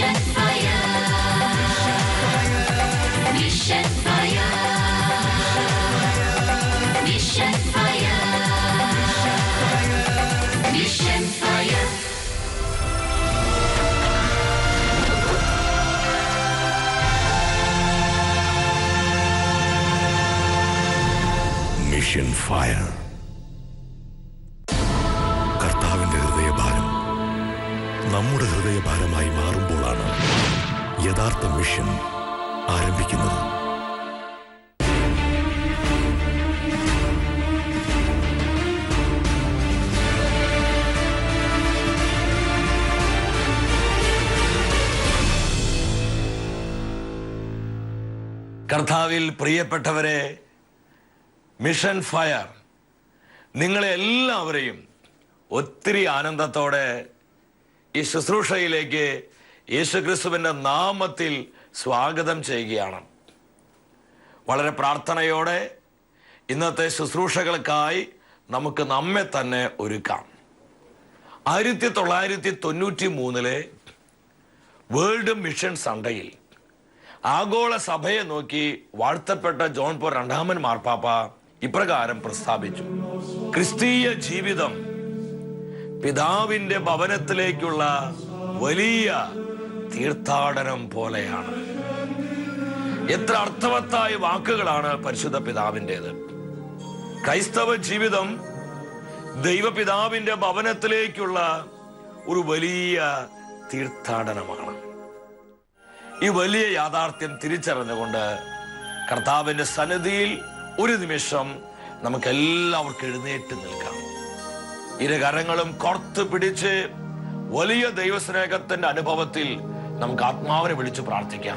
Mission Fire. Mission Fire. Mission Fire. Mission Fire. Fire. ആരംഭിക്കുന്നത്. കർത്താവിൽ പ്രിയപ്പെട്ടവരെ മിഷൻ ഫയർ നിങ്ങളെ എല്ലാവരെയും ഒത്തിരി ആനന്ദത്തോടെ ഈ ശുശ്രൂഷയിലേക്ക് യേശുക്രിസ്തുവിന്റെ നാമത്തിൽ സ്വാഗതം ചെയ്യുകയാണ്. വളരെ പ്രാർത്ഥനയോടെ ഇന്നത്തെ ശുശ്രൂഷകൾക്കായി നമുക്ക് നമ്മെ തന്നെ ഒരുക്കാം. ആയിരത്തി തൊള്ളായിരത്തി തൊണ്ണൂറ്റി മൂന്നിലെ വേൾഡ് മിഷൻ സൺഡേയിൽ ആഗോള സഭയെ നോക്കി വാഴ്ത്തപ്പെട്ട ജോൺ പോൾ രണ്ടാമൻ മാർപ്പാപ്പ ഇപ്രകാരം പ്രസ്താവിച്ചു. ക്രിസ്തീയ ജീവിതം പിതാവിന്റെ ഭവനത്തിലേക്കുള്ള വലിയ തീർത്ഥാടനം പോലെയാണ്. എത്ര അർത്ഥവത്തായ വാക്കുകളാണ് പരിശുദ്ധ പിതാവിന്റെത്. ക്രൈസ്തവ ജീവിതം ദൈവപിതാവിന്റെ ഭവനത്തിലേക്കുള്ള ഒരു വലിയ തീർത്ഥാടനമാണ്. ഈ വലിയ യാഥാർത്ഥ്യം തിരിച്ചറിഞ്ഞുകൊണ്ട് കർത്താവിന്റെ സന്നിധിയിൽ ഒരു നിമിഷം നമുക്ക് എല്ലാവർക്കും എഴുന്നേറ്റ് നിൽക്കാം. ഇരു കരങ്ങളും പിടിച്ച് വലിയ ദൈവസ്നേഹത്തിന്റെ അനുഭവത്തിൽ നമുക്ക് ആത്മാവിനെ വിളിച്ച് പ്രാർത്ഥിക്കാം.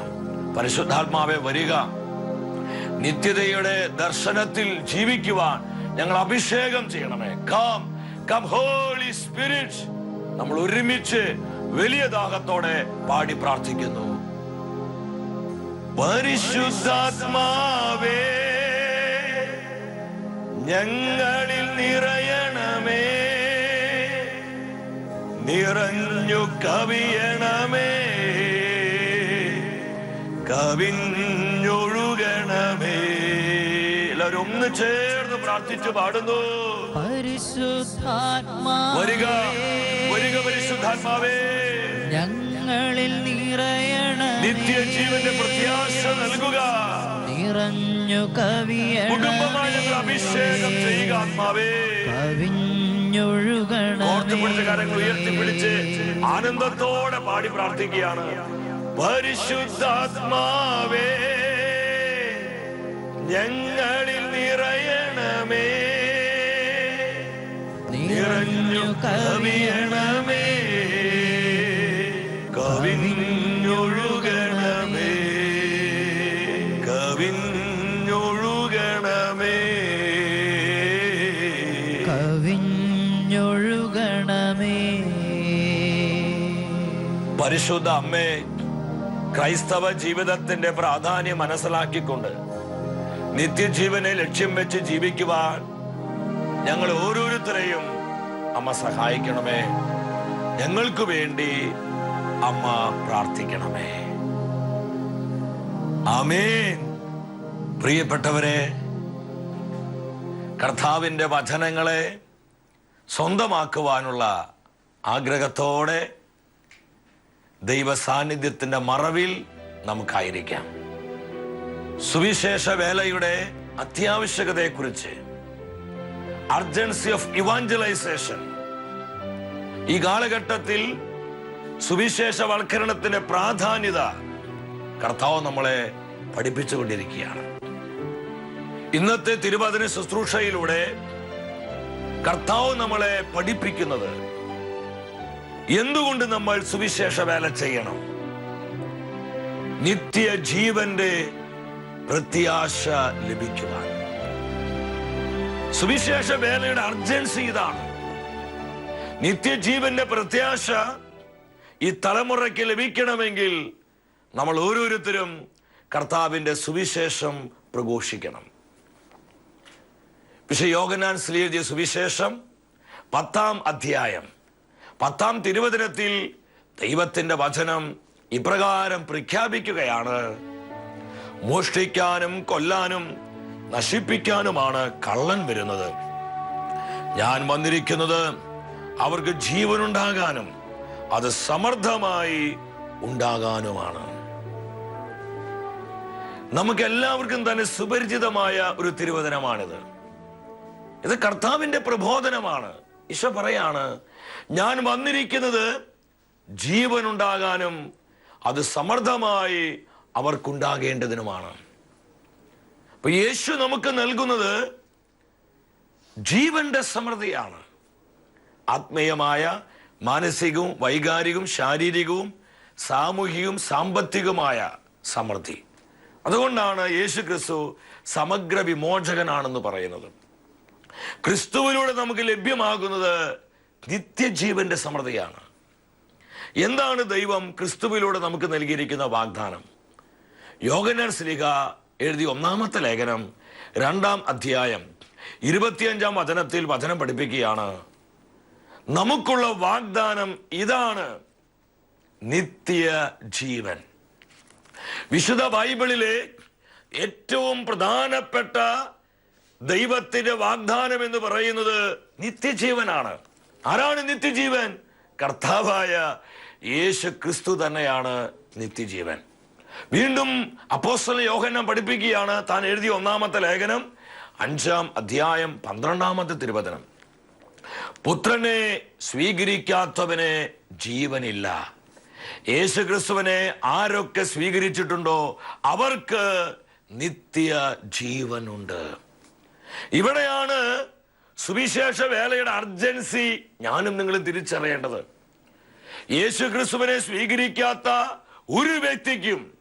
പരിശുദ്ധാത്മാവെ വരിക. നിത്യതയുടെ ദർശനത്തിൽ ജീവിക്കുവാൻ ഞങ്ങൾ അഭിഷേകം ചെയ്യണമേ. കം കം ഹോളി സ്പിരിറ്റ് നമ്മൾ ഒരുമിച്ച് വലിയ ദാഹത്തോടെ പാടി പ്രാർത്ഥിക്കുന്നു. പരിശുദ്ധാത്മാവേ ഞങ്ങളിൽ നിറയണമേ. നിറഞ്ഞു കവിയണമേ. കവിഞ്ഞൊഴുകണമേ എല്ലാവരും ഒന്ന് ചേർന്ന് പ്രാർത്ഥിച്ചു പാടുന്നു. വരിക വരിക പരിശുദ്ധാത്മാവേ. ഞങ്ങളിൽ നിറയണ നിത്യജീവന്റെ പ്രത്യാശ നൽകുക. നിറഞ്ഞു കവിയ ഞങ്ങൾ അഭിഷേകം ചെയ്യുക ആത്മാവേ. കവിഞ്ഞൊഴുകണം ഓർത്തുപിടിച്ച കാര്യങ്ങൾ ഉയർത്തിപ്പിടിച്ച് ആനന്ദത്തോടെ പാടി പ്രാർത്ഥിക്കുകയാണ്. പരിശുദ്ധാത്മാവേ ഞങ്ങളിൽ നിറയണമേ. നിറഞ്ഞു കവിയണമേ. കവിഞ്ഞൊഴുകണമേ. കവിഞ്ഞൊഴുകണമേ. കവിഞ്ഞൊഴുകണമേ. പരിശുദ്ധ അമ്മേ ക്രൈസ്തവ ജീവിതത്തിന്റെ പ്രാധാന്യം മനസ്സിലാക്കിക്കൊണ്ട് നിത്യജീവനെ ലക്ഷ്യം വെച്ച് ജീവിക്കുവാൻ ഞങ്ങൾ ഓരോരുത്തരെയും അമ്മ സഹായിക്കണമേ. ഞങ്ങൾക്ക് വേണ്ടി അമ്മ പ്രാർത്ഥിക്കണമേ. ആമേൻ. പ്രിയപ്പെട്ടവരെ കർത്താവിന്റെ വചനങ്ങളെ സ്വന്തമാക്കുവാനുള്ള ആഗ്രഹത്തോടെ ദൈവ സാന്നിധ്യത്തിന്റെ മറവിൽ നമുക്കായിരിക്കാം. സുവിശേഷ വേലയുടെ അത്യാവശ്യകതയെക്കുറിച്ച് അർജൻസി ഓഫ് ഇവാഞ്ചലൈസേഷൻ ഈ കാലഘട്ടത്തിൽ സുവിശേഷവൽക്കരണത്തിന്റെ പ്രാധാന്യത കർത്താവ് നമ്മളെ പഠിപ്പിച്ചുകൊണ്ടിരിക്കുകയാണ്. ഇന്നത്തെ തിരുവചന ശുശ്രൂഷയിലൂടെ കർത്താവ് നമ്മളെ പഠിപ്പിക്കുന്നത് എന്തുകൊണ്ട് നമ്മൾ സുവിശേഷ വേല ചെയ്യണം? നിത്യ ജീവന്റെ പ്രത്യാശ ലഭിക്കുവാൻ. സുവിശേഷ വേലയുടെ അർജൻസി ഇതാണ്. നിത്യജീവന്റെ പ്രത്യാശ ഈ തലമുറയ്ക്ക് ലഭിക്കണമെങ്കിൽ നമ്മൾ ഓരോരുത്തരും കർത്താവിന്റെ സുവിശേഷം പ്രഘോഷിക്കണം. പക്ഷെ യോഗനാൻ സ്ലീർജിയ സുവിശേഷം പത്താം അധ്യായം. പത്താം തിരുവചനത്തിൽ ദൈവത്തിന്റെ വചനം ഇപ്രകാരം പ്രഖ്യാപിക്കുകയാണ്. മോഷ്ടിക്കാനും കൊല്ലാനും നശിപ്പിക്കാനുമാണ് കള്ളൻ വരുന്നത്. ഞാൻ വന്നിരിക്കുന്നത് അവർക്ക് ജീവനുണ്ടാകാനും അത് സമർത്ഥമായി ഉണ്ടാകാനുമാണ്. നമുക്ക് എല്ലാവർക്കും തന്നെ സുപരിചിതമായ ഒരു തിരുവചനമാണിത്. ഇത് കർത്താവിന്റെ പ്രബോധനമാണ്. ഈശോ പറയാണ് ഞാൻ വന്നിരിക്കുന്നത് ജീവനുണ്ടാകാനും അത് സമർത്ഥമായി അവർക്കുണ്ടാകേണ്ടതിനുമാണ്. അപ്പൊ യേശു നമുക്ക് നൽകുന്നത് ജീവന്റെ സമൃദ്ധിയാണ്. ആത്മീയമായ മാനസികവും വൈകാരികവും ശാരീരികവും സാമൂഹികവും സാമ്പത്തികവുമായ സമൃദ്ധി. അതുകൊണ്ടാണ് യേശു ക്രിസ്തു സമഗ്ര വിമോചകനാണെന്ന് പറയുന്നത്. ക്രിസ്തുവിലൂടെ നമുക്ക് ലഭ്യമാകുന്നത് നിത്യജീവന്റെ സമൃദ്ധിയാണ്. എന്താണ് ദൈവം ക്രിസ്തുവിലൂടെ നമുക്ക് നൽകിയിരിക്കുന്ന വാഗ്ദാനം? യോഗന സ്ലിഹ എഴുതിയ ഒന്നാമത്തെ ലേഖനം രണ്ടാം അധ്യായം ഇരുപത്തിയഞ്ചാം വചനത്തിൽ വചനം പഠിപ്പിക്കുകയാണ്. നമുക്കുള്ള വാഗ്ദാനം ഇതാണ് നിത്യ ജീവൻ വിശുദ്ധ ബൈബിളിലെ ഏറ്റവും പ്രധാനപ്പെട്ട ദൈവത്തിന്റെ വാഗ്ദാനം എന്ന് പറയുന്നത് നിത്യജീവനാണ്. ആരാണ് നിത്യജീവൻ? കർത്താവായ യേശു ക്രിസ്തു തന്നെയാണ് നിത്യജീവൻ. വീണ്ടും അപ്പോസ്തല യോഹനം പഠിപ്പിക്കുകയാണ്. താൻ എഴുതിയ ഒന്നാമത്തെ ലേഖനം അഞ്ചാം അധ്യായം പന്ത്രണ്ടാമത്തെ തിരുവചനം. പുത്രനെ സ്വീകരിക്കാത്തവന് ജീവനില്ല. യേശു ക്രിസ്തുവിനെ ആരൊക്കെ സ്വീകരിച്ചിട്ടുണ്ടോ അവർക്ക് നിത്യ ജീവനുണ്ട് ഇവിടെയാണ് സുവിശേഷ വേലയുടെ അർജൻസി ഞാനും നിങ്ങളും തിരിച്ചറിയേണ്ടത്. യേശു ക്രിസ്തുവിനെ സ്വീകരിക്കാത്ത ഒരു വ്യക്തിക്കും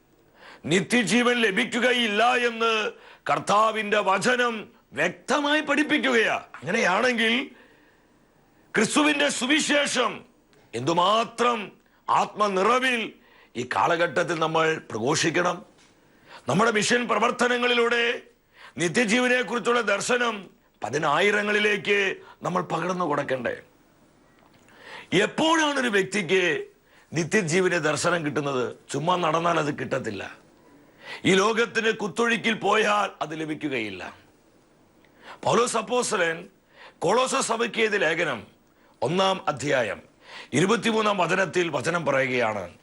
നിത്യജീവൻ ലഭിക്കുകയില്ല എന്ന് കർത്താവിന്റെ വചനം വ്യക്തമായി പഠിപ്പിക്കുകയാ. അങ്ങനെയാണെങ്കിൽ ക്രിസ്തുവിന്റെ സുവിശേഷം എന്തുമാത്രം ആത്മനിറവിൽ ഈ കാലഘട്ടത്തിൽ നമ്മൾ പ്രഘോഷിക്കണം? നമ്മുടെ മിഷൻ പ്രവർത്തനങ്ങളിലൂടെ നിത്യജീവനെക്കുറിച്ചുള്ള ദർശനം പതിനായിരങ്ങളിലേക്ക് നമ്മൾ പകർന്നു കൊടുക്കണ്ടേ? എപ്പോഴാണ് ഒരു വ്യക്തിക്ക് നിത്യജീവന്റെ ദർശനം കിട്ടുന്നത്? ചുമ്മാ നടന്നാൽ അത് കിട്ടത്തില്ല. ഈ ലോകത്തിന് കുത്തൊഴുക്കിൽ പോയാൽ അത് ലഭിക്കുകയില്ല. പൗലോസ് അപ്പോസ്തലൻ കൊളോസ സഭയ്ക്ക് ഏത് ലേഖനം ഒന്നാം അധ്യായം ഇരുപത്തിമൂന്നാം വചനത്തിൽ വചനം പറയുകയാണ്.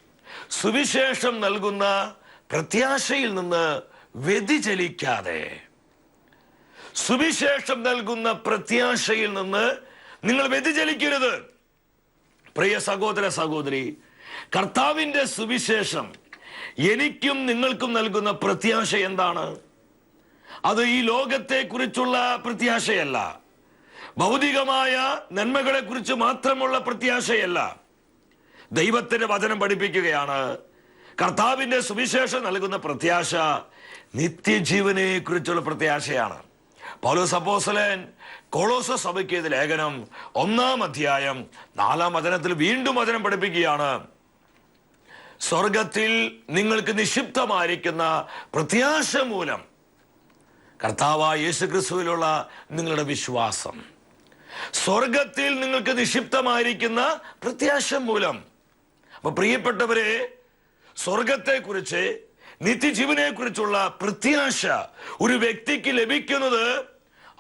സുവിശേഷം നൽകുന്ന പ്രത്യാശയിൽ നിന്ന് വ്യതിചലിക്കാതെ സുവിശേഷം നൽകുന്ന പ്രത്യാശയിൽ നിന്ന് നിങ്ങൾ വ്യതിചലിക്കരുത്. പ്രിയ സഹോദര സഹോദരി കർത്താവിന്റെ സുവിശേഷം എനിക്കും നിങ്ങൾക്കും നൽകുന്ന പ്രത്യാശ എന്താണ്? അത് ഈ ലോകത്തെക്കുറിച്ചുള്ള പ്രത്യാശയല്ല. ഭൗതികമായ നന്മകളെ കുറിച്ച് മാത്രമുള്ള പ്രത്യാശയല്ല. ദൈവത്തിന്റെ വചനം പഠിപ്പിക്കുകയാണ്. കർത്താവിന്റെ സുവിശേഷം നൽകുന്ന പ്രത്യാശ നിത്യജീവനെ കുറിച്ചുള്ള പ്രത്യാശയാണ്. പൗലോസ് അപ്പോസ്തലൻ കൊളോസ സഭയ്ക്ക് ഇത് ലേഖനം ഒന്നാം അധ്യായം നാലാം വചനത്തിൽ വീണ്ടും വചനം പഠിപ്പിക്കുകയാണ്. സ്വർഗത്തിൽ നിങ്ങൾക്ക് നിക്ഷിപ്തമായിരിക്കുന്ന പ്രത്യാശ മൂലം കർത്താവായ യേശു ക്രിസ്തുവിലുള്ള നിങ്ങളുടെ വിശ്വാസം. സ്വർഗത്തിൽ നിങ്ങൾക്ക് നിക്ഷിപ്തമായിരിക്കുന്ന പ്രത്യാശ മൂലം. അപ്പൊ പ്രിയപ്പെട്ടവരെ സ്വർഗത്തെ കുറിച്ച് നിത്യജീവനെ കുറിച്ചുള്ള പ്രത്യാശ ഒരു വ്യക്തിക്ക് ലഭിക്കുന്നത്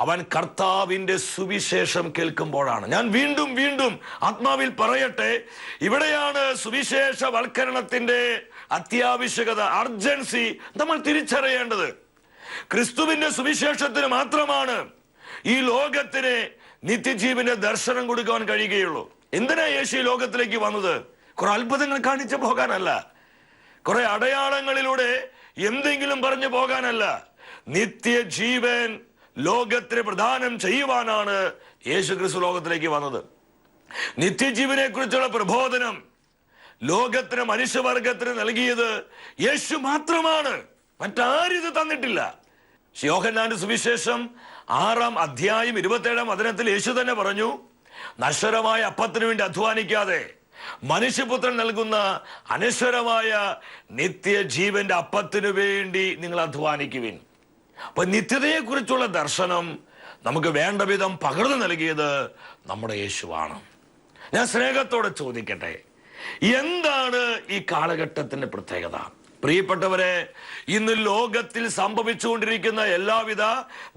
അവൻ കർത്താവിന്റെ സുവിശേഷം കേൾക്കുമ്പോഴാണ്. ഞാൻ വീണ്ടും വീണ്ടും ആത്മാവിൽ പറയട്ടെ ഇവിടെയാണ് സുവിശേഷവൽക്കരണത്തിന്റെ അത്യാവശ്യകത അർജൻസി നമ്മൾ തിരിച്ചറിയേണ്ടത്. ക്രിസ്തുവിന്റെ സുവിശേഷത്തിന് മാത്രമാണ് ഈ ലോകത്തിന് നിത്യജീവന്റെ ദർശനം കൊടുക്കാൻ കഴിയുകയുള്ളൂ. എന്തിനാ യേശു ഈ ലോകത്തിലേക്ക് വന്നത്? കുറെ അത്ഭുതങ്ങൾ കാണിച്ചു പോകാനല്ല. കുറെ അടയാളങ്ങളിലൂടെ എന്തെങ്കിലും പറഞ്ഞു പോകാനല്ല. നിത്യജീവൻ ലോകത്തിന് പ്രദാനം ചെയ്യുവാനാണ് യേശു ക്രിസ്തു ലോകത്തിലേക്ക് വന്നത്. നിത്യജീവനെ കുറിച്ചുള്ള പ്രബോധനം ലോകത്തിന് മനുഷ്യവർഗത്തിന് നൽകിയത് യേശു മാത്രമാണ്. മറ്റാരും ഇത് തന്നിട്ടില്ല യോഹന്നാന്റെ സുവിശേഷം ആറാം അധ്യായം ഇരുപത്തേഴാം വചനത്തിൽ യേശു തന്നെ പറഞ്ഞു നശ്വരമായ അപ്പത്തിനു വേണ്ടി അധ്വാനിക്കാതെ മനുഷ്യപുത്രൻ നൽകുന്ന അനശ്വരമായ നിത്യജീവന്റെ അപ്പത്തിനു വേണ്ടി നിങ്ങൾ അധ്വാനിക്കുവിൻ. അപ്പൊ നിത്യതയെക്കുറിച്ചുള്ള ദർശനം നമുക്ക് വേണ്ട വിധം പകർന്നു നൽകിയത് നമ്മുടെ യേശുവാണ്. ഞാൻ സ്നേഹത്തോടെ ചോദിക്കട്ടെ എന്താണ് ഈ കാലഘട്ടത്തിന്റെ പ്രത്യേകത? പ്രിയപ്പെട്ടവരെ ഇന്ന് ലോകത്തിൽ സംഭവിച്ചുകൊണ്ടിരിക്കുന്ന എല്ലാവിധ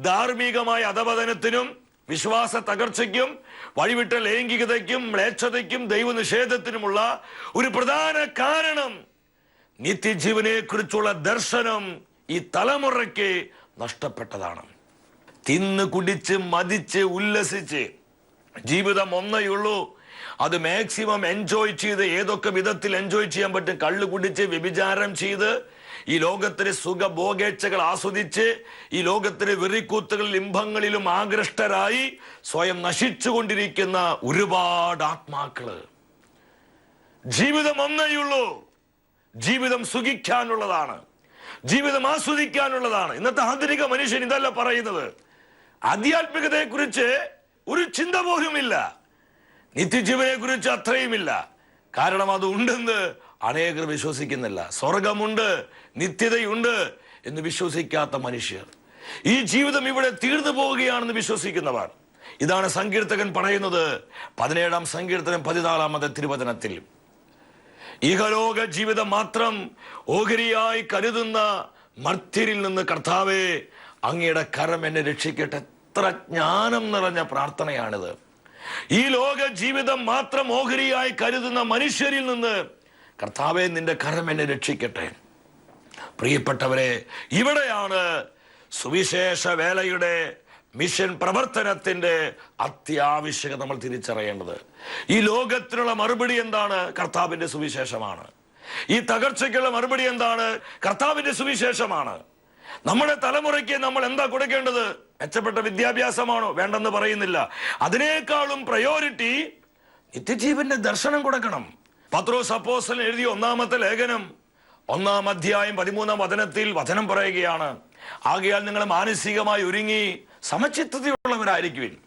ധാർമ്മികമായ അധപതനത്തിനും വിശ്വാസ തകർച്ചയ്ക്കും വഴിവിട്ട ലൈംഗികതയ്ക്കും മ്ലേച്ഛതയ്ക്കും ദൈവനിഷേധത്തിനുമുള്ള ഒരു പ്രധാന കാരണം നിത്യജീവനെ കുറിച്ചുള്ള ദർശനം ഈ തലമുറയ്ക്ക് നഷ്ടപ്പെട്ടതാണ്. തിന്ന് കുടിച്ച് മതിച്ച് ഉല്ലസിച്ച് ജീവിതം ഒന്നേയുള്ളൂ അത് മാക്സിമം എൻജോയ് ചെയ്ത് ഏതൊക്കെ വിധത്തിൽ എൻജോയ് ചെയ്യാൻ പറ്റും? കള്ളു കുടിച്ച് വ്യഭിചാരം ചെയ്ത് ഈ ലോകത്തിലെ സുഖഭോഗേച്ഛകൾ ആസ്വദിച്ച് ഈ ലോകത്തിലെ വെറിക്കൂത്തുകളിൽ ഇമ്പങ്ങളിലും ആകൃഷ്ടരായി സ്വയം നശിച്ചുകൊണ്ടിരിക്കുന്ന ഒരുപാട് ആത്മാക്കൾ. ജീവിതം ഒന്നേയുള്ളൂ ജീവിതം സുഖിക്കാനുള്ളതാണ്. ജീവിതം ആസ്വദിക്കാനുള്ളതാണ്. ഇന്നത്തെ ആധുനിക മനുഷ്യൻ ഇതല്ല പറയുന്നത്. ആധ്യാത്മികതയെക്കുറിച്ച് ഒരു ചിന്ത പോലുമില്ല. നിത്യജീവനെ കുറിച്ച് അത്രയുമില്ല. കാരണം അത് ഉണ്ടെന്ന് അനേകർ വിശ്വസിക്കുന്നില്ല. സ്വർഗമുണ്ട് നിത്യതയുണ്ട് എന്ന് വിശ്വസിക്കാത്ത മനുഷ്യർ. ഈ ജീവിതം ഇവിടെ തീർന്നു പോവുകയാണെന്ന് വിശ്വസിക്കുന്നവർ. ഇതാണ് സങ്കീർത്തകൻ പറയുന്നത് പതിനേഴാം സങ്കീർത്തനം പതിനാലാമത്തെ തിരുവചനത്തിൽ. ഇഹലോക ജീവിതം മാത്രം ഓഹരിയായി കരുതുന്ന മർത്യരിൽ നിന്ന് കർത്താവെ അങ്ങയുടെ കരം എന്നെ രക്ഷിക്കട്ടെ. എത്ര ജ്ഞാനം നിറഞ്ഞ പ്രാർത്ഥനയാണിത്. ഈ ലോക ജീവിതം മാത്രം ഓഹരിയായി കരുതുന്ന മനുഷ്യരിൽ നിന്ന് കർത്താവെ നിന്റെ കരം എന്നെ രക്ഷിക്കട്ടെ. പ്രിയപ്പെട്ടവരെ ഇവിടെയാണ് സുവിശേഷ വേലയുടെ മിഷൻ പ്രവർത്തനത്തിന്റെ അത്യാവശ്യകത നമ്മൾ തിരിച്ചറിയേണ്ടത്. ഈ ലോകത്തിനുള്ള മറുപടി എന്താണ്? കർത്താവിന്റെ സുവിശേഷമാണ്. ഈ തകർച്ചയ്ക്കുള്ള മറുപടി എന്താണ്? കർത്താവിന്റെ സുവിശേഷമാണ്. നമ്മുടെ തലമുറയ്ക്ക് നമ്മൾ എന്താ കൊടുക്കേണ്ടത്? മെച്ചപ്പെട്ട വിദ്യാഭ്യാസമാണോ? വേണ്ടെന്ന് പറയുന്നില്ല. അതിനേക്കാളും പ്രയോറിറ്റി നിത്യജീവന്റെ ദർശനം കൊടുക്കണം. പത്രോ സപ്പോസൽ എഴുതിയ ഒന്നാമത്തെ ലേഖനം ഒന്നാം അധ്യായം പതിമൂന്നാം വചനത്തിൽ വചനം പറയുകയാണ്. ആകയാൽ നിങ്ങൾ മാനസികമായി ഒരുങ്ങി സമചിത്തതയുള്ളവരായിരിക്കുവിൻ.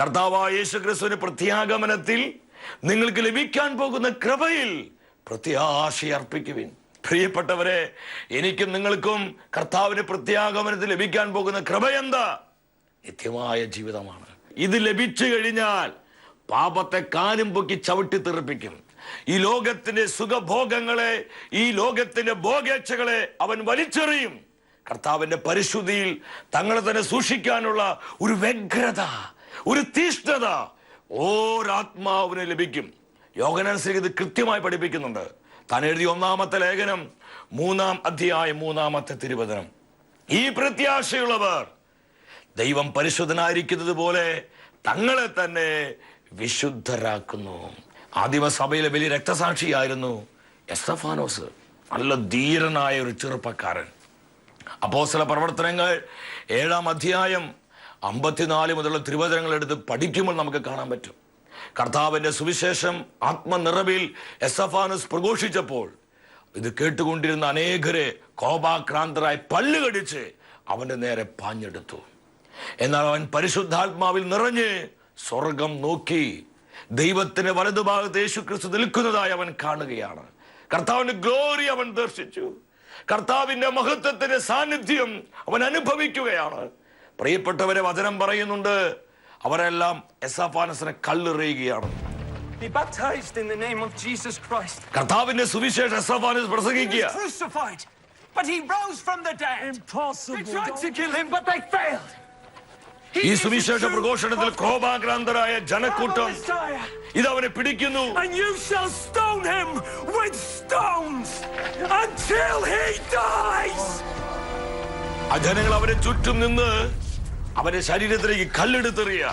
കർത്താവായ യേശു ക്രിസ്തുവിന്റെ പ്രത്യാഗമനത്തിൽ നിങ്ങൾക്ക് ലഭിക്കാൻ പോകുന്ന കൃപയിൽ പ്രത്യാശയർപ്പിക്കുവിൻ. പ്രിയപ്പെട്ടവരെ എനിക്കും നിങ്ങൾക്കും കർത്താവിന് പ്രത്യാഗമനത്തിൽ ലഭിക്കാൻ പോകുന്ന കൃപ എന്താ? നിത്യമായ ജീവിതമാണ്. ഇത് ലഭിച്ചു കഴിഞ്ഞാൽ പാപത്തെ കാലും പൊക്കി ചവിട്ടി തെറിപ്പിക്കും. ഈ ലോകത്തിന്റെ സുഖഭോഗങ്ങളെ ഈ ലോകത്തിന്റെ ഭോഗേച്ഛകളെ അവൻ വലിച്ചെറിയും. കർത്താവിന്റെ പരിശുദ്ധിയിൽ തങ്ങളെ തന്നെ സൂക്ഷിക്കാനുള്ള ഒരു വ്യഗ്രത ഒരു തീഷ്ണത ഓരാത്മാവിന് ലഭിക്കും. യോഗനനുസരിച്ച് ഇത് കൃത്യമായി പഠിപ്പിക്കുന്നുണ്ട്. താൻ എഴുതിയ ഒന്നാമത്തെ ലേഖനം മൂന്നാം അധ്യായം മൂന്നാമത്തെ തിരുവചനം. ഈ പ്രത്യാശയുള്ളവർ ദൈവം പരിശുദ്ധനായിരിക്കുന്നത് പോലെ തങ്ങളെ തന്നെ വിശുദ്ധരാക്കുന്നു. ആദിമസഭയിലെ വലിയ രക്തസാക്ഷിയായിരുന്നു എസ്തഫാനോസ്. നല്ല ധീരനായ ഒരു ചെറുപ്പക്കാരൻ. അപ്പോസ്തല പ്രവർത്തനങ്ങൾ ഏഴാം അധ്യായം അമ്പത്തിനാല് മുതലുള്ള തിരുവചനങ്ങൾ എടുത്ത് പഠിക്കുമ്പോൾ നമുക്ക് കാണാൻ പറ്റും. കർത്താവിന്റെ സുവിശേഷം ആത്മനിറവിൽ എസഫാനസ് പ്രഘോഷിച്ചപ്പോൾ ഇത് കേട്ടുകൊണ്ടിരുന്ന അനേകരെ കോപാക്രാന്തരായി പല്ലുകടിച്ച് അവന്റെ നേരെ പാഞ്ഞെടുത്തു. എന്നാൽ അവൻ പരിശുദ്ധാത്മാവിൽ നിറഞ്ഞ് സ്വർഗം നോക്കി ദൈവത്തിന്റെ വലതുഭാഗത്ത് യേശു ക്രിസ്തു നിൽക്കുന്നതായി അവൻ കാണുകയാണ്. കർത്താവിന്റെ ഗ്ലോറി അവൻ ദർശിച്ചു. കർത്താവിന്റെ മഹത്വത്തിന്റെ സാന്നിധ്യം അവൻ അനുഭവിക്കുകയാണ് പ്രിയപ്പെട്ടവരെ വചനം പറയുന്നുണ്ട് അവരെല്ലാം എസാഫാനസിനെ കല്ലെറിയുകയാണ് കർത്താവിന്റെ സുവിശേഷ എസാഫാനസ് പ്രസംഗിക്കുക But he rose from the dead. Impossible. They tried to kill him, but they failed. ഈ സുവിശേഷ പ്രഘോഷണത്തിൽ കോപാക്രാന്തരായ ജനക്കൂട്ടം. ഇത് അവനെ പിടിക്കുന്നു. ആ ജനങ്ങൾ അവരെ ചുറ്റും നിന്ന് അവന്റെ ശരീരത്തിലേക്ക് കല്ലെടുത്തെറിയ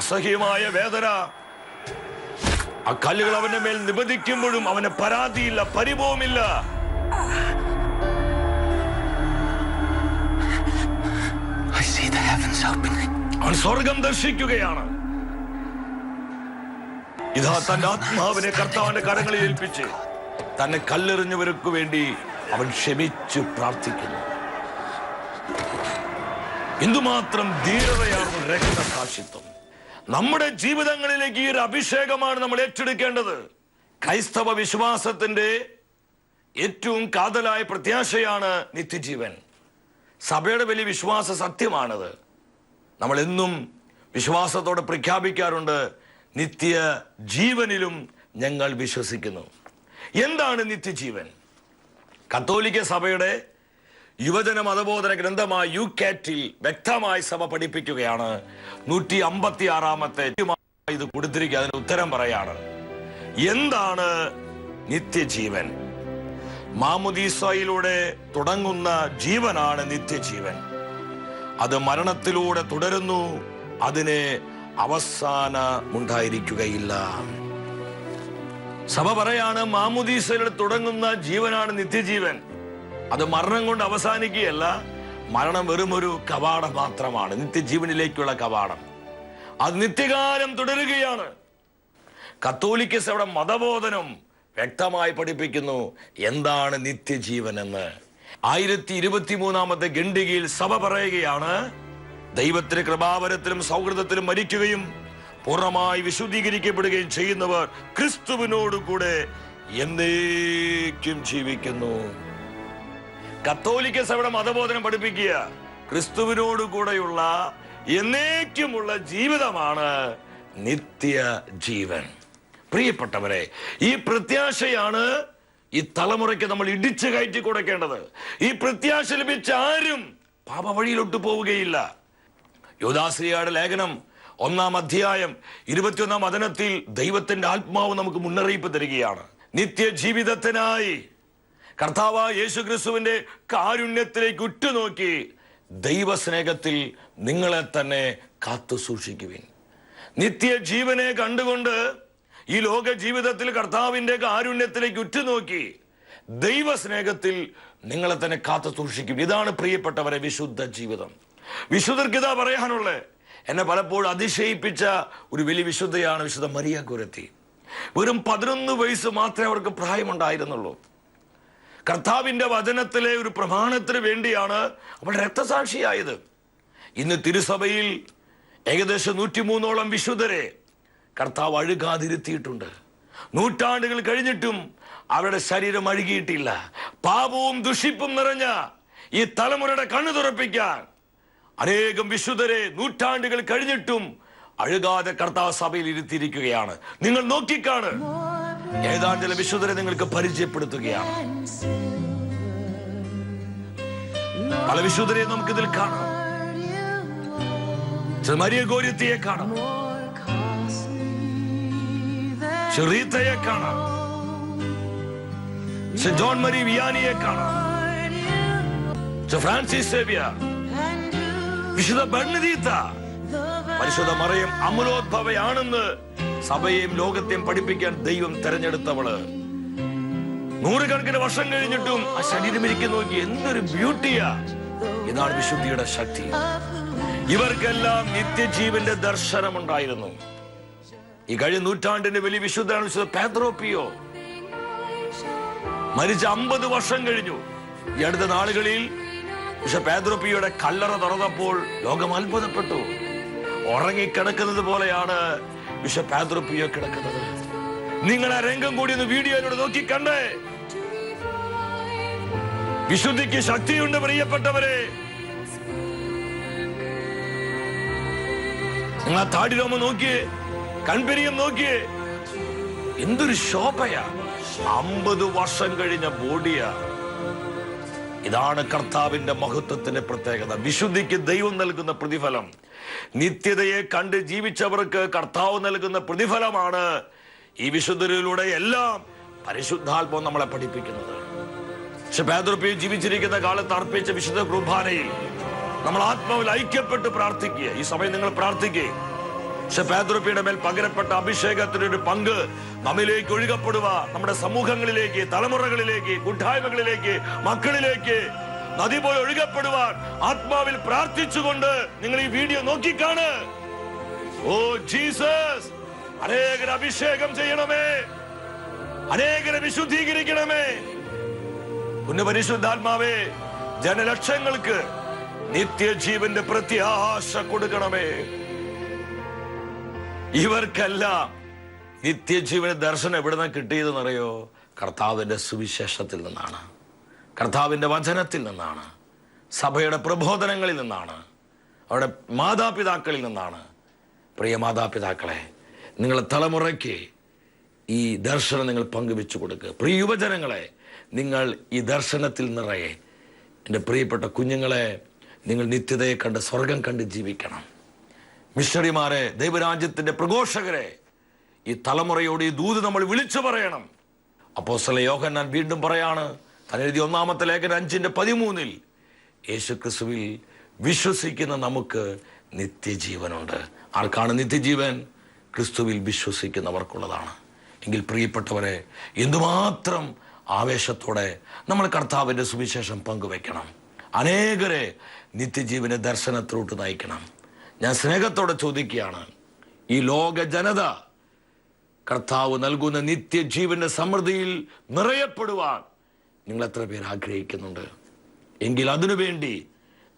അസഹ്യമായ വേദന ആ കല്ലുകൾ അവന്റെ മേൽ നിബന്ധിക്കുമ്പോഴും അവന് പരാതിയില്ല പരിഭവമില്ല. അവൻ സ്വർഗം ദർശിക്കുകയാണ്. ഇതാ തന്റെ ആത്മാവിനെ കർത്താവിന്റെ കരങ്ങളിൽ ഏൽപ്പിച്ച് തന്നെ കല്ലെറിഞ്ഞവർക്ക് വേണ്ടി അവൻ ക്ഷമിച്ചു പ്രാർത്ഥിക്കുന്നു. എന്തുമാത്രം ധീരതയാണ് രക്തസാക്ഷിത്വം. നമ്മുടെ ജീവിതങ്ങളിലേക്ക് ഈ ഒരു അഭിഷേകമാണ് നമ്മൾ ഏറ്റെടുക്കേണ്ടത്. ക്രൈസ്തവ വിശ്വാസത്തിന്റെ ഏറ്റവും കാതലായ പ്രത്യാശയാണ് നിത്യജീവൻ. സഭയുടെ വലിയ വിശ്വാസ സത്യമാണത്. നമ്മൾ എന്നും വിശ്വാസത്തോടെ പ്രഖ്യാപിക്കാറുണ്ട് നിത്യ ജീവനിലും ഞങ്ങൾ വിശ്വസിക്കുന്നു. എന്താണ് നിത്യജീവൻ? കത്തോലിക്ക സഭയുടെ യുവജന മതബോധന ഗ്രന്ഥമായ യു കാറ്റിൽ വ്യക്തമായി സഭ പഠിപ്പിക്കുകയാണ്. നൂറ്റി അമ്പത്തി ആറാമത്തെ ഇത് കൊടുത്തിരിക്കുക. അതിന് ഉത്തരം പറയാണ്. എന്താണ് നിത്യജീവൻ? മാമുദീസയിലൂടെ തുടങ്ങുന്ന ജീവനാണ് നിത്യജീവൻ. അത് മരണത്തിലൂടെ തുടരുന്നു. അതിന് അവസാനമുണ്ടായിരിക്കുകയില്ല. സഭ പറയാണ് മാമുദീസയിലൂടെ തുടങ്ങുന്ന ജീവനാണ് നിത്യജീവൻ. അത് മരണം കൊണ്ട് അവസാനിക്കുകയല്ല മരണം വെറും ഒരു കവാടം മാത്രമാണ് നിത്യജീവനിലേക്കുള്ള കവാടം. അത് നിത്യകാലം തുടരുകയാണ്. കത്തോലിക്കസ് അവിടെ മതബോധനം വ്യക്തമായി പഠിപ്പിക്കുന്നു എന്താണ് നിത്യജീവൻ എന്ന് ആയിരത്തി ഇരുപത്തി മൂന്നാമത്തെ ഗണ്ഡികയിൽ സഭ പറയുകയാണ് ദൈവത്തിന് കൃപാവരത്തിലും സൗഹൃദത്തിലും മരിക്കുകയും പൂർണമായി വിശുദ്ധീകരിക്കപ്പെടുകയും ചെയ്യുന്നവർ ക്രിസ്തുവിനോട് കൂടെ എന്നേക്കും ജീവിക്കുന്നു. കത്തോലിക്ക സഭയുടെ മതബോധനം പഠിപ്പിക്കുക. ക്രിസ്തുവിനോട് കൂടെയുള്ള എന്നേക്കുമുള്ള ജീവിതമാണ് നിത്യ ജീവൻ പ്രിയപ്പെട്ടവരെ ഈ പ്രത്യാശയാണ് ഈ തലമുറയ്ക്ക് നമ്മൾ ഇടിച്ചു കയറ്റി കൊടുക്കേണ്ടത്. ഈ പ്രത്യാശ ലഭിച്ച ആരും പാപവഴിയിലോട്ട് പോവുകയില്ല. യോദാശ്രീയുടെ ലേഖനം ഒന്നാം അധ്യായം ഇരുപത്തിയൊന്നാം വചനത്തിൽ ദൈവത്തിന്റെ ആത്മാവ് നമുക്ക് മുന്നറിയിപ്പ് തരികയാണ്. നിത്യജീവിതത്തിനായി കർത്താവായ യേശു ക്രിസ്തുവിന്റെ കാരുണ്യത്തിലേക്ക് ഉറ്റുനോക്കി ദൈവസ്നേഹത്തിൽ നിങ്ങളെ തന്നെ കാത്തു സൂക്ഷിക്കുവിൻ. നിത്യജീവനെ കണ്ടുകൊണ്ട് ഈ ലോക ജീവിതത്തിൽ കർത്താവിന്റെ കാരുണ്യത്തിലേക്ക് ഉറ്റുനോക്കി ദൈവസ്നേഹത്തിൽ നിങ്ങളെ തന്നെ കാത്തു സൂക്ഷിക്കും ഇതാണ് പ്രിയപ്പെട്ടവരെ വിശുദ്ധ ജീവിതം. വിശുദ്ധർക്ക് ഇതാ പറയാനുള്ളത് എന്നെ പലപ്പോഴും അതിശയിപ്പിച്ച ഒരു വലിയ വിശുദ്ധയാണ് വിശുദ്ധ മരിയ കുരത്തി വെറും പതിനൊന്ന് വയസ്സ് മാത്രമേ അവർക്ക് പ്രായമുണ്ടായിരുന്നുള്ളൂ. കർത്താവിന്റെ വചനത്തിലെ ഒരു പ്രമാണത്തിന് വേണ്ടിയാണ് അവൾ രക്തസാക്ഷിയായത്. ഇന്ന് തിരുസഭയിൽ ഏകദേശം നൂറ്റിമൂന്നോളം വിശുദ്ധരെ കർത്താവ് അഴുകാതിരുത്തിയിട്ടുണ്ട്. നൂറ്റാണ്ടുകൾ കഴിഞ്ഞിട്ടും അവരുടെ ശരീരം അഴുകിയിട്ടില്ല. പാപവും ദുഷിപ്പും നിറഞ്ഞ ഈ തലമുറയുടെ കണ്ണു തുറപ്പിക്കാൻ അനേകം വിശുദ്ധരെ നൂറ്റാണ്ടുകൾ കഴിഞ്ഞിട്ടും അഴുകാതെ കർത്താവ് സഭയിൽ ഇരുത്തിയിരിക്കുകയാണ്. നിങ്ങൾ നോക്കിക്കാണ്. ഏതാണ്ട് വിശുദ്ധരെ നിങ്ങൾക്ക് പരിചയപ്പെടുത്തുകയാണ്. പല വിശുദ്ധരെ നമുക്ക് ഇതിൽ കാണാം. ചെറിയ ഗോരിത്തിയെ കാണാം. ചെറീത്തയെ കാണാം. ജോൺ മരി വിയാനിയെ കാണാം. ഫ്രാൻസിസ് സേവ്യ. വിശുദ്ധ ബണ്ണദീത്ത പരിശുദ്ധ മറിയം അമലോദ്ഭവയാണെന്ന് സഭയെയും ലോകത്തെയും പഠിപ്പിക്കാൻ ദൈവം തെരഞ്ഞെടുത്തവൾ. നൂറുകണക്കിന് വർഷം കഴിഞ്ഞിട്ടും ആ ശരീരം ഇരിക്കുന്ന നോക്കി എന്തൊരു ബ്യൂട്ടിയാ ഇതാണ് വിശുദ്ധിയുടെ ശക്തി. ഇവർക്കെല്ലാം നിത്യജീവന്റെ ദർശനം ഉണ്ടായിരുന്നു ഈ കഴിഞ്ഞ നൂറ്റാണ്ടിന്റെ വലിയ വിശുദ്ധമാണ് വിശുദ്ധ പാത്രോപ്പിയോ മരിച്ച അമ്പത് വർഷം കഴിഞ്ഞു. ഈ അടുത്ത നാളുകളിൽ വിശുദ്ധ പേദ്രോപ്പിയുടെ കല്ലറ തുറന്നപ്പോൾ ലോകം അത്ഭുതപ്പെട്ടു. ഉറങ്ങിക്കിടക്കുന്നത് പോലെയാണ് വിശുദ്ധ പാദ്രോപ്പിയോ കിടക്കുന്നത് നിങ്ങൾ ആ രംഗം കൂടി ഒന്ന് വീഡിയോയിലൂടെ നോക്കി കണ്ടേ. വിശുദ്ധിക്ക് ശക്തിയുണ്ട് പ്രിയപ്പെട്ടവരെ. നിങ്ങൾ ആ താടിരോമ നോക്കിയേ കൺപെരിയം നോക്കിയേ. എന്തൊരു ശോഭയാ. അമ്പത് വർഷം കഴിഞ്ഞ ബോഡിയാ. ഇതാണ് കർത്താവിന്റെ മഹത്വത്തിന്റെ പ്രത്യേകത. വിശുദ്ധിക്ക് ദൈവം നൽകുന്ന പ്രതിഫലം. നിത്യതയെ കണ്ട് ജീവിച്ചവർക്ക് കർത്താവ് നൽകുന്ന പ്രതിഫലമാണ് ഈ വിശുദ്ധരിലൂടെ എല്ലാം പരിശുദ്ധാത്മം നമ്മളെ പഠിപ്പിക്കുന്നത്. പക്ഷെ ജീവിച്ചിരിക്കുന്ന കാലത്ത് അർപ്പിച്ച വിശുദ്ധ കുർബാനയിൽ നമ്മൾ ആത്മാവിൽ ഐക്യപ്പെട്ട് പ്രാർത്ഥിക്കുക ഈ സമയം നിങ്ങൾ പ്രാർത്ഥിക്കുക പക്ഷെ മേൽ പകരപ്പെട്ട അഭിഷേകത്തിന്റെ ഒരു പങ്ക് നമ്മിലേക്ക് ഒഴുകപ്പെടുക നമ്മുടെ സമൂഹങ്ങളിലേക്ക് തലമുറകളിലേക്ക് കൂട്ടായ്മകളിലേക്ക് മക്കളിലേക്ക് നദി പോയി ഒഴുകപ്പെടുവാൻ ആത്മാവിൽ പ്രാർത്ഥിച്ചുകൊണ്ട് നിങ്ങൾ ഈ വീഡിയോ നോക്കിക്കാണ്. ഓ ജീസസ് അനേകർ അഭിഷേകം ചെയ്യണമേ. അനേകരെ വിശുദ്ധീകരിക്കണമേ. പുണ്യപരിശുദ്ധാത്മാവേ ജനലക്ഷങ്ങൾക്ക് നിത്യജീവന്റെ പ്രത്യാശ കൊടുക്കണമേ. ഇവർക്കെല്ലാം നിത്യജീവന ദർശനം എവിടെ നിന്ന് കിട്ടിയതെന്നറിയോ? കർത്താവിന്റെ സുവിശേഷത്തിൽ നിന്നാണ്. കർത്താവിന്റെ വചനത്തിൽ നിന്നാണ് സഭയുടെ പ്രബോധനങ്ങളിൽ നിന്നാണ് അവരുടെ മാതാപിതാക്കളിൽ നിന്നാണ്. പ്രിയ മാതാപിതാക്കളെ നിങ്ങളെ തലമുറയ്ക്ക് ഈ ദർശനം നിങ്ങൾ പങ്കുവെച്ചു കൊടുക്കുക. പ്രിയ യുവജനങ്ങളെ നിങ്ങൾ ഈ ദർശനത്തിൽ നിറയെ എന്റെ പ്രിയപ്പെട്ട കുഞ്ഞുങ്ങളെ നിങ്ങൾ നിത്യതയെ കണ്ട് സ്വർഗം കണ്ട് ജീവിക്കണം. മിഷണറിമാരെ ദൈവരാജ്യത്തിന്റെ പ്രഘോഷകരെ ഈ തലമുറയോട് ഈ ദൂത് നമ്മൾ വിളിച്ചു പറയണം. അപ്പോസ്തല യോഹന്നാൻ വീണ്ടും പറയാണ് താൻ എഴുതിയ ഒന്നാമത്തെ ലേഖനം അഞ്ചിന്റെ പതിമൂന്നിൽ യേശു ക്രിസ്തുവിൽ വിശ്വസിക്കുന്ന നമുക്ക് നിത്യജീവനുണ്ട്. ആർക്കാണ് നിത്യജീവൻ? ക്രിസ്തുവിൽ വിശ്വസിക്കുന്നവർക്കുള്ളതാണ്. എങ്കിൽ പ്രിയപ്പെട്ടവരെ എന്തുമാത്രം ആവേശത്തോടെ നമ്മൾ കർത്താവിന്റെ സുവിശേഷം പങ്കുവെക്കണം അനേകരെ നിത്യജീവന ദർശനത്തിലോട്ട് നയിക്കണം. ഞാൻ സ്നേഹത്തോടെ ചോദിക്കുകയാണ് ഈ ലോക ജനത കർത്താവ് നൽകുന്ന നിത്യജീവന്റെ സമൃദ്ധിയിൽ നിറയപ്പെടുവാൻ നിങ്ങൾ എത്ര പേർ ആഗ്രഹിക്കുന്നുണ്ട്? എങ്കിൽ അതിനുവേണ്ടി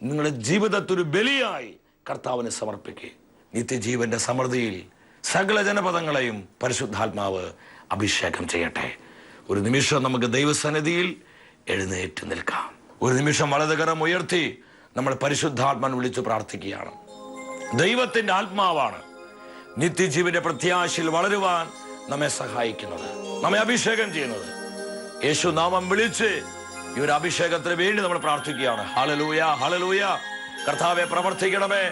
നിങ്ങളുടെ ജീവിതത്തൊരു ബലിയായി കർത്താവിനെ സമർപ്പിക്കുക നിത്യജീവന്റെ സമൃദ്ധിയിൽ സകല ജനപദങ്ങളെയും പരിശുദ്ധാത്മാവ് അഭിഷേകം ചെയ്യട്ടെ. ഒരു നിമിഷം നമുക്ക് ദൈവസന്നിധിയിൽ എഴുന്നേറ്റ് നിൽക്കാം. ഒരു നിമിഷം വലതുകരം ഉയർത്തി നമ്മൾ പരിശുദ്ധാത്മാൻ വിളിച്ചു പ്രാർത്ഥിക്കുകയാണ്. ദൈവത്തിന്റെ ആത്മാവാണ് നിത്യജീവന്റെ പ്രത്യാശയിൽ വളരുവാൻ നമ്മെ സഹായിക്കുന്നത് നമ്മെ അഭിഷേകം ചെയ്യുന്നത്. യേശു നാമം വിളിച്ച് ഈ ഒരു അഭിഷേകത്തിന് വേണ്ടി നമ്മൾ പ്രാർത്ഥിക്കുകയാണ്. ഹളലൂയ ഹളലൂയ കർത്താവെ പ്രവർത്തിക്കണമേ.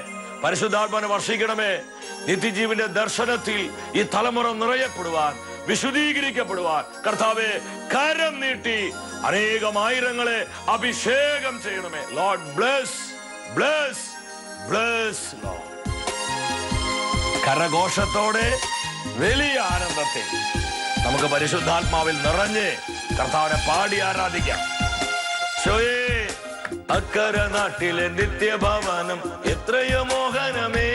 പരിശുദ്ധാത്മാനെ വർഷിക്കണമേ. നിത്യജീവിന്റെ ദർശനത്തിൽ ഈ തലമുറ നിറയപ്പെടുവാൻ വിശുദ്ധീകരിക്കപ്പെടുവാൻ കർത്താവെ കരം നീട്ടി അനേകമായിരങ്ങളെ അഭിഷേകം ചെയ്യണമേ. ലോഡ് ബ്ലസ് ബ്ലസ് ബ്ലസ് കരഘോഷത്തോടെ വലിയ ആനന്ദത്തിൽ നമുക്ക് പരിശുദ്ധാത്മാവിൽ നിറഞ്ഞ് കർത്താവിനെ പാടി ആരാധിക്കാം. അക്കര നാട്ടിലെ നിത്യഭവനം എത്രയോ മോഹനമേ.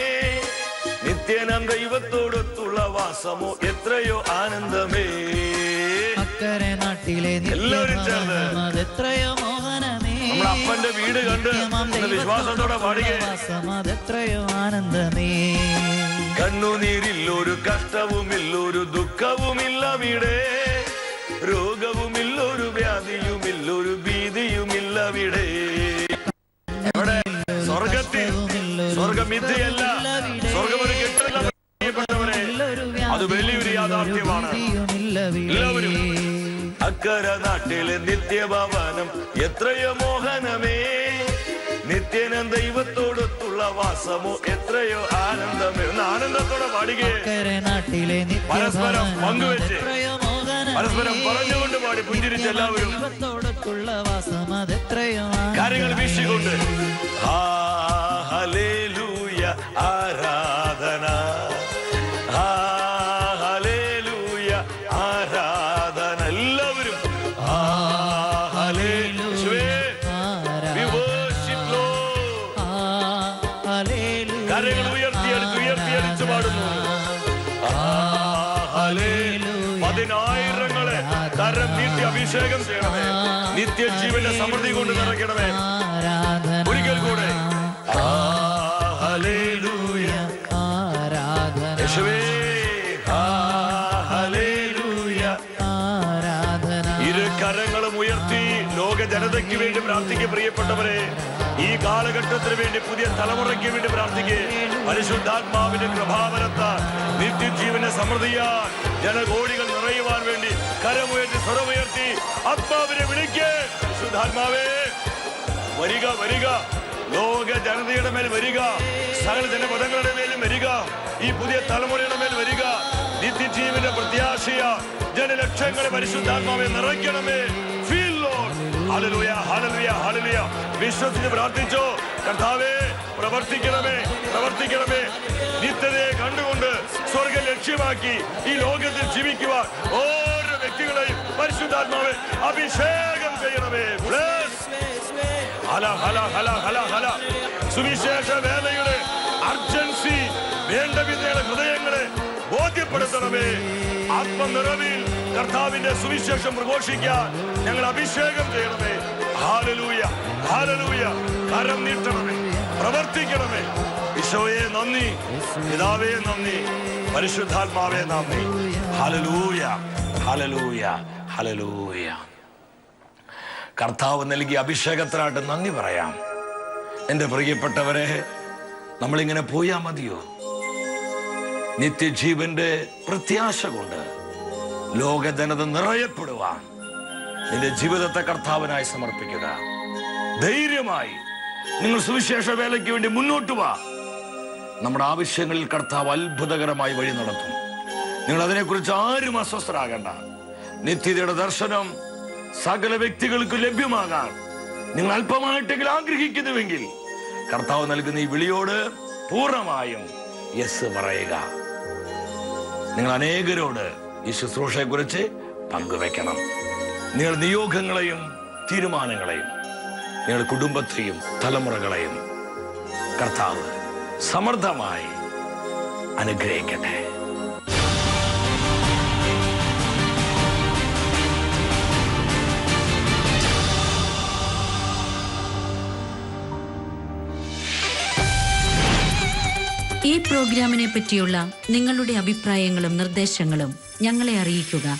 നിത്യനം ദൈവത്തോടൊത്തുള്ള വാസമോ എത്രയോ ആനന്ദമേ. അക്കരെ നാട്ടിലെ എല്ലാവരും ചേർന്ന്. എത്രയോ അതെത്രയോ മോഹനമേ. നമ്മുടെ അപ്പന്റെ വീട് കണ്ട് വിശ്വാസത്തോടെ ഒന്ന് വിശ്വാസത്തോടെ പാടുകേ ദൈവവാസം അതെത്രയോ ആനന്ദമേ. കണ്ണുനീരില്ലൊരു കഷ്ടവുമില്ലൊരു ദുഃഖവുമില്ലവിടെ രോഗവുമില്ലൊരു വ്യാധിയുമില്ലൊരു ഭീതിയുമില്ലവിടെ. എവിടെ? സ്വർഗത്തിൽ. സ്വർഗം സ്വർഗമൊരു സ്വർഗം കെട്ടല്ല പ്രിയപ്പെട്ടവരെ അത് വലിയൊരു യാഥാർത്ഥ്യമാണ്. എല്ലാവരും. അക്കര നാട്ടിലെ നിത്യഭവനം എത്രയോ മോഹനമേ. നിത്യനം ദൈവത്തോടൊത്തുള്ള വാസമോ എത്രയോ ആനന്ദമേ. ആനന്ദത്തോടെ പാടുകയെ പരസ്പരം പങ്കുവെച്ച്. പരസ്പരം പറഞ്ഞുകൊണ്ട് പാടി പുഞ്ചിരിച്ച് എല്ലാവരും. കാര്യങ്ങൾ വീക്ഷിക്കൊണ്ട്. വീശിക്കൊണ്ട് ആ, ഹല്ലേലൂയ, ആരാധന നിത്യജീവന്റെ സമൃദ്ധി കൊണ്ട് നിറയ്ക്കണമേ ഒരിക്കൽ കൂടെ കാലഘട്ടത്തിന് വേണ്ടി പുതിയ തലമുറയ്ക്ക് വേണ്ടി പ്രാർത്ഥിക്കുകയും പരിശുദ്ധാത്മാവിന്റെ കൃപാവരത്താൽ നിത്യജീവനെ സമൃദ്ധിയാൽ ജനകോടികൾ നിറയുവാൻ വേണ്ടി കരമുയർത്തി സ്വരമുയർത്തി ആത്മാവിനെ വിളിക്കേ. പരിശുദ്ധാത്മാവേ വരിക വരിക. ലോക ജനതയുടെ മേൽ വരിക. സകല ജനപദങ്ങളുടെ മേലും വരിക. ഈ പുതിയ തലമുറയുടെ മേൽ വരിക. നിത്യജീവന്റെ പ്രത്യാശയ. ജനലക്ഷങ്ങളെ പരിശുദ്ധാത്മാവെ നിറയ്ക്കണമേ. ഹല്ലേലൂയ ഹല്ലേലൂയ ഹല്ലേലൂയ വിശ്വസിച്ച് പ്രാർത്ഥിച്ചോ. കർത്താവേ പ്രവർത്തിക്കണമേ പ്രവർത്തിക്കണമേ. നിത്യതയെ കണ്ടുകൊണ്ട് സ്വർഗം ലക്ഷ്യമാക്കി ഈ ലോകത്തിൽ ജീവിക്കുവാൻ ഓരോ വ്യക്തികളെയും പരിശുദ്ധാത്മാവെ അഭിഷേകം ചെയ്യണമേ. ഹല ഹല ഹല ഹല ഹല. സുവിശേഷ വേലയുടെ അർജൻസി വേണ്ട വിധയുടെ ഹൃദയങ്ങളെ ബോധ്യപ്പെടുത്തണമേ. ആത്മനിറവിൽ കർത്താവിന്റെ സുവിശേഷം പ്രഘോഷിക്കാൻ ഞങ്ങൾ അഭിഷേകം ചെയ്യണമേ. ഹാലലൂയ ഹാലലൂയ കരം നീട്ടണമേ പ്രവർത്തിക്കണമേ. ഈശോയെ നന്ദി പിതാവേ നന്ദി പരിശുദ്ധാത്മാവേ നന്ദി. ഹലലൂയ ഹലലൂയ ഹലലൂയ കർത്താവ് നൽകിയ അഭിഷേകത്തിനായിട്ട് നന്ദി പറയാം. എന്റെ പ്രിയപ്പെട്ടവരെ നമ്മളിങ്ങനെ പോയാൽ മതിയോ? നിത്യജീവന്റെ പ്രത്യാശ കൊണ്ട് ലോക ജനത നിറയപ്പെടുവാൻ നിന്റെ ജീവിതത്തെ കർത്താവിനായി സമർപ്പിക്കുക. ധൈര്യമായി നിങ്ങൾ സുവിശേഷ വേലയ്ക്ക് വേണ്ടി മുന്നോട്ട് വാ. നമ്മുടെ ആവശ്യങ്ങളിൽ കർത്താവ് അത്ഭുതകരമായി വഴി നടത്തും. നിങ്ങൾ അതിനെക്കുറിച്ച് ആരും അസ്വസ്ഥരാകണ്ട. നിത്യതയുടെ ദർശനം സകല വ്യക്തികൾക്ക് ലഭ്യമാകാൻ നിങ്ങൾ അല്പമായിട്ടെങ്കിൽ ആഗ്രഹിക്കുന്നുവെങ്കിൽ കർത്താവ് നൽകുന്ന ഈ വിളിയോട് പൂർണമായും യെസ് പറയുക. നിങ്ങൾ അനേകരോട് ഈ ശുശ്രൂഷയെ കുറിച്ച് പങ്കുവെക്കണം. നിങ്ങൾ നിയോഗങ്ങളെയും തീരുമാനങ്ങളെയും നിങ്ങളുടെ കുടുംബത്തെയും തലമുറകളെയും കർത്താവ് സമൃദ്ധമായി അനുഗ്രഹിക്കട്ടെ. ഈ പ്രോഗ്രാമിനെ പറ്റിയുള്ള നിങ്ങളുടെ അഭിപ്രായങ്ങളും നിർദ്ദേശങ്ങളും ഞങ്ങളെ അറിയിക്കുക.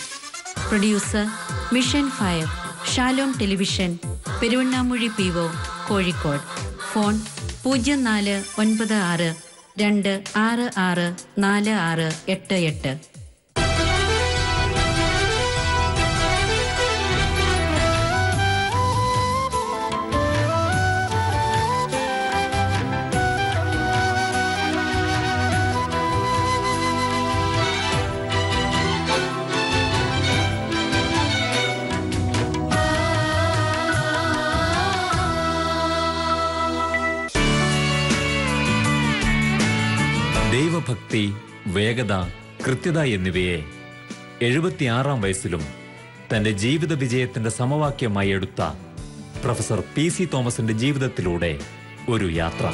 Producer mission fire Shalom television Peruvannamuzhi P O Kozhikode. Phone പൂജ്യം നാല് ഒൻപത് ആറ് രണ്ട് ആറ് ആറ് നാല് ആറ് എട്ട് എട്ട്. വേഗത കൃത്യത എന്നിവയെ എഴുപത്തിയാറാം വയസ്സിലും തന്റെ ജീവിത വിജയത്തിന്റെ സമവാക്യമായി എടുത്ത പ്രൊഫസർ പി സി തോമസിന്റെ ജീവിതത്തിലൂടെ ഒരു യാത്ര.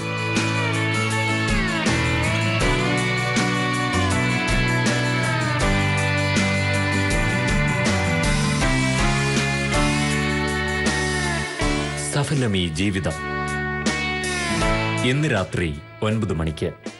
സഫലമീ ജീവിതം. ഇന്ന് രാത്രി ഒൻപത് മണിക്ക്